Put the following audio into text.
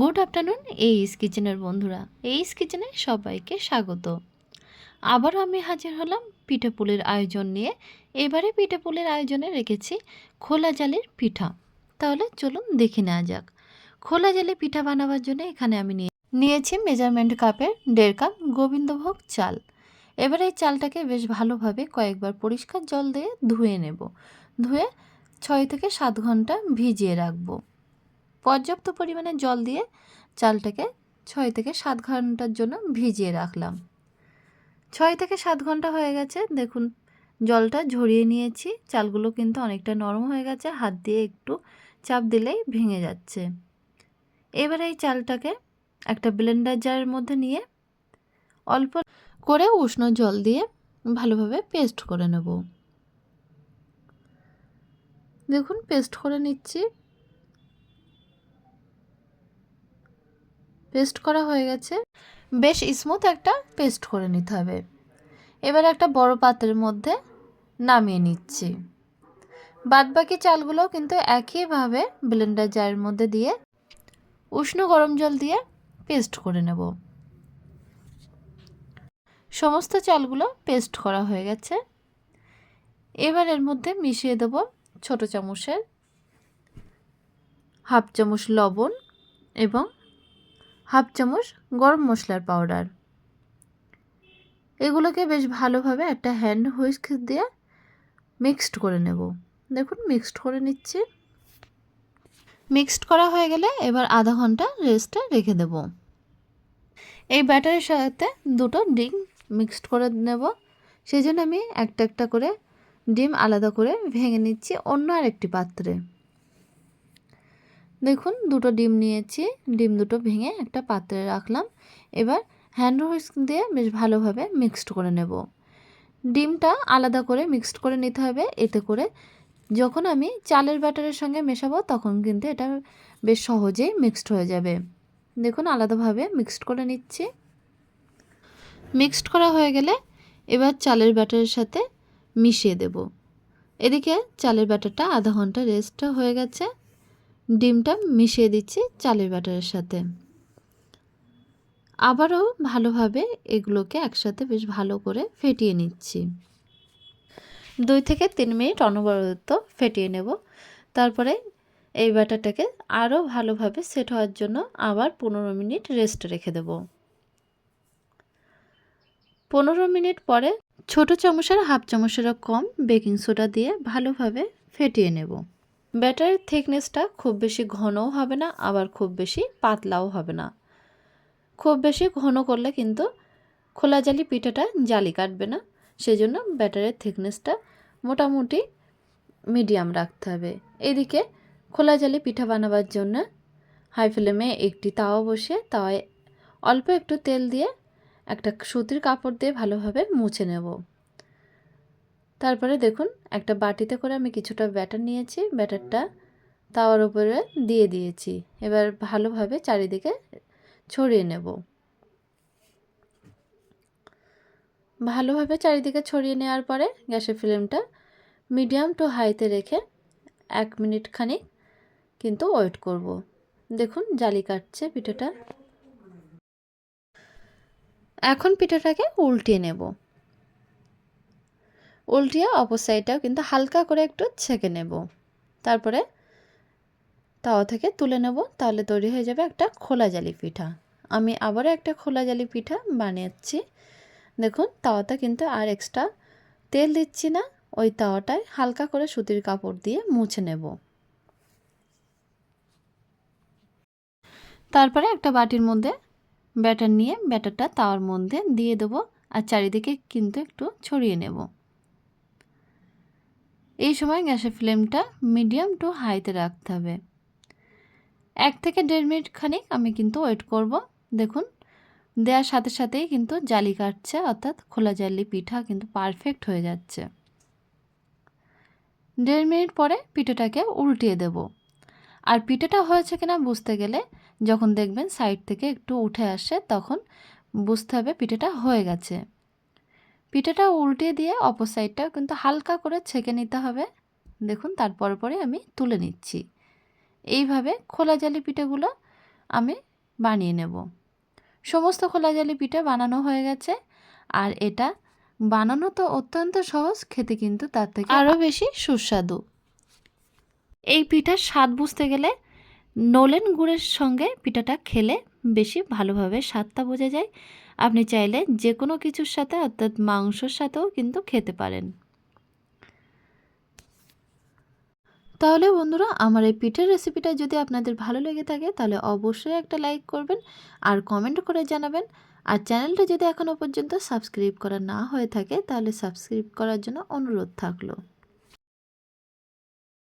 Good afternoon, এইস কিচেনের বন্ধুরা। এইস কিচেনে সবাইকে স্বাগত। আবারও আমি হাজির হলাম পিঠে পুলির আয়োজন নিয়ে। এবারে পিঠে পুলির আয়োজনে রেখেছি খোলা জালের পিঠা। তাহলে চলুন দেখে নেওয়া যাক। খোলা জালে পিঠা বানাবার জন্য এখানে আমি নিয়ে নিয়েছি মেজারমেন্ট কাপের দেড় কাপ গোবিন্দভোগ চাল। এবার এই চালটাকে বেশ ভালোভাবে কয়েকবার পরিষ্কার জল দিয়ে ধুয়ে নেব। ধুয়ে ছয় থেকে সাত ঘণ্টা ভিজিয়ে রাখব। পর্যাপ্ত পরিমাণে জল দিয়ে চালটাকে ছয় থেকে সাত ঘণ্টার জন্য ভিজিয়ে রাখলাম। ছয় থেকে সাত ঘণ্টা হয়ে গেছে। দেখুন, জলটা ঝরিয়ে নিয়েছি। চালগুলো কিন্তু অনেকটা নরম হয়ে গেছে। হাত দিয়ে একটু চাপ দিলেই ভেঙে যাচ্ছে। এবার এই চালটাকে একটা ব্লেন্ডার জারের মধ্যে নিয়ে অল্প করে উষ্ণ জল দিয়ে ভালোভাবে পেস্ট করে নেব। দেখুন, পেস্ট করে নিচ্ছি। পেস্ট করা হয়ে গেছে। বেশ স্মুথ একটা পেস্ট করে নিতে হবে। এবার একটা বড় পাত্রের মধ্যে নামিয়ে নিচ্ছি। বাদবাকি চালগুলো কিন্তু একইভাবে ব্লেন্ডার জারের মধ্যে দিয়ে উষ্ণ গরম জল দিয়ে পেস্ট করে নেব। সমস্ত চালগুলো পেস্ট করা হয়ে গেছে। এবার এর মধ্যে মিশিয়ে দেব ছোট চামচের হাফ চামচ লবণ এবং হাফ চামচ গরম মশলার পাউডার। এগুলোকে বেশ ভালোভাবে একটা হ্যান্ড হুইস্ক দিয়ে মিক্সড করে নেব। দেখুন, মিক্সড করে নিচ্ছি। মিক্সড করা হয়ে গেলে এবার আধা ঘণ্টা রেস্টে রেখে দেব। এই ব্যাটারের সাথে দুটো ডিম মিক্সড করে নেব। সেই জন্য আমি একটা একটা করে ডিম আলাদা করে ভেঙে নিচ্ছি অন্য আরেকটি পাত্রে। দেখুন, দুটো ডিম নিয়েছি। ডিম দুটো ভেঙে একটা পাত্রে রাখলাম। এবার হ্যান্ড হুইস্ক দিয়ে বেশ ভালোভাবে মিক্সড করে নেব। ডিমটা আলাদা করে মিক্সড করে নিতে হবে। এতে করে যখন আমি চালের ব্যাটারের সঙ্গে মেশাবো, তখন কিন্তু এটা বেশ সহজেই মিক্সড হয়ে যাবে। দেখুন, আলাদাভাবে মিক্সড করে নিচ্ছি। মিক্সড করা হয়ে গেলে এবার চালের ব্যাটারের সাথে মিশিয়ে দেব। এদিকে চালের ব্যাটারটা আধা ঘণ্টা রেস্ট হয়ে গেছে। ডিমটা মিশিয়ে দিচ্ছি চালের ব্যাটারের সাথে। আবারও ভালোভাবে এগুলোকে একসাথে বেশ ভালো করে ফেটিয়ে নিচ্ছি। দুই থেকে তিন মিনিট অনবরত ফেটিয়ে নেব। তারপরে এই ব্যাটারটাকে আরও ভালোভাবে সেট হওয়ার জন্য আবার পনেরো মিনিট রেস্ট রেখে দেব। পনেরো মিনিট পরে ছোট চামচের হাফ চামচেরও কম বেকিং সোডা দিয়ে ভালোভাবে ফেটিয়ে নেব। ব্যাটারের থিকনেসটা খুব বেশি ঘনও হবে না, আবার খুব বেশি পাতলাও হবে না। খুব বেশি ঘন করলে কিন্তু খোলা জালি পিঠাটা জালি কাটবে না, সেজন্য ব্যাটারের থিকনেসটা মোটামুটি মিডিয়াম রাখতে হবে। এদিকে খোলা জালি পিঠা বানাবার জন্য হাই ফ্লেমে একটি তাওয়া বসিয়ে তাওয়ায় অল্প একটু তেল দিয়ে একটা সুতির কাপড় দিয়ে ভালোভাবে মুছে নেব। তারপরে দেখুন, একটা বাটিতে করে আমি কিছুটা ব্যাটার নিয়েছি, ব্যাটারটা তাওয়ার উপরে দিয়ে দিয়েছি। এবার ভালোভাবে চারিদিকে ছড়িয়ে নেব। ভালোভাবে চারিদিকে ছড়িয়ে নেওয়ার পরে গ্যাসের ফ্লেমটা মিডিয়াম টু হাইতে রেখে এক মিনিট খানিক কিন্তু ওয়েট করব। দেখুন, জালি কাটছে পিঠাটা। এখন পিঠাটাকে উল্টিয়ে নেব। উল্টিয়ে অপর সাইডটাও কিন্তু হালকা করে একটু ছেঁকে নেব। তারপরে তাওয়া থেকে তুলে নেব, তাহলে তৈরি হয়ে যাবে একটা খোলা জালি পিঠা। আমি আবারও একটা খোলা জালি পিঠা বানিয়েছি। দেখুন তাওয়াটা কিন্তু আর এক্সট্রা তেল দিচ্ছি না, ওই তাওয়াটায় হালকা করে সুতির কাপড় দিয়ে মুছে নেব। তারপরে একটা বাটির মধ্যে ব্যাটার নিয়ে ব্যাটারটা তাওয়ার মধ্যে দিয়ে দেবো, আর চারিদিকে কিন্তু একটু ছড়িয়ে নেব। এই সময় গ্যাসের ফ্লেমটা মিডিয়াম টু হাইতে রাখতে হবে। এক থেকে দেড় মিনিট খানিক আমি কিন্তু ওয়েট করব। দেখুন, দেওয়ার সাথে সাথেই কিন্তু জালি কাটছে, অর্থাৎ খোলা জালি পিঠা কিন্তু পারফেক্ট হয়ে যাচ্ছে। দেড় মিনিট পরে পিঠাটাকে উল্টিয়ে দেব। আর পিঠাটা হয়েছে কিনা বুঝতে গেলে যখন দেখবেন সাইড থেকে একটু উঠে আসে, তখন বুঝতে হবে পিঠাটা হয়ে গেছে। পিঠাটা উল্টে দিয়ে অপর সাইডটাও কিন্তু হালকা করে ছেঁকে নিতে হবে। দেখুন তারপর পরে আমি তুলে নিচ্ছি। এইভাবে খোলা জালি পিঠাগুলো আমি বানিয়ে নেব। সমস্ত খোলা জালি পিঠা বানানো হয়ে গেছে। আর এটা বানানো তো অত্যন্ত সহজ খেতে কিন্তু তার থেকে আরও বেশি সুস্বাদু। এই পিঠার স্বাদ বুঝতে গেলে নলেন গুড়ের সঙ্গে পিঠাটা খেলে বেশি ভালোভাবে স্বাদটা বোঝা যায়। আপনি চাইলে যে কোনো কিছুর সাথে, অর্থাৎ মাংসর সাথেও কিন্তু খেতে পারেন। তাহলে বন্ধুরা, আমার এই পিঠের রেসিপিটা যদি আপনাদের ভালো লেগে থাকে, তাহলে অবশ্যই একটা লাইক করবেন আর কমেন্ট করে জানাবেন। আর চ্যানেলটা যদি এখনও পর্যন্ত সাবস্ক্রাইব করা না হয়ে থাকে, তাহলে সাবস্ক্রাইব করার জন্য অনুরোধ থাকল।